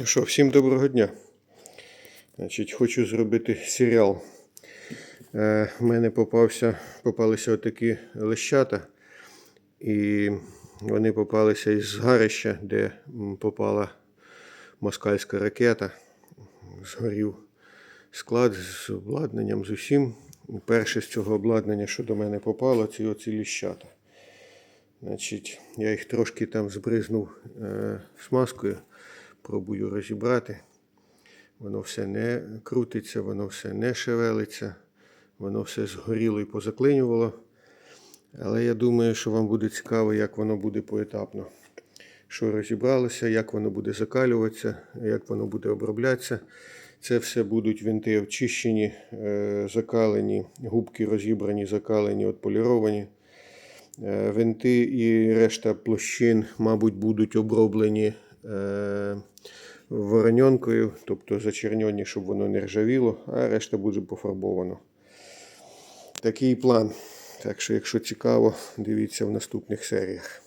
Ну Що, всім доброго дня. Значить, хочу зробити серіал. Е, мене попався, попалися отакі лещата. І вони попалися із згарища, де попала москальська ракета. Згорів склад з обладнанням, з усім. Перше з цього обладнання, що до мене попало, це оці ліщата. Значить, я їх трошки там збризнув е, смазкою, пробую розібрати. Воно все не крутиться, воно все не шевелиться, воно все згоріло і позаклинювало. Але я думаю, що вам буде цікаво, як воно буде поетапно. Що розібралося, як воно буде закалюватися, як воно буде оброблятися. Це все будуть винти очищені, е, закалені, губки розібрані, закалені, отполіровані. Е, Винти і решта площин, мабуть, будуть оброблені вороньонкою, тобто зачерньоні, щоб воно не ржавіло, а решта буде пофарбовано. Такий план. Так що, якщо цікаво, дивіться в наступних серіях.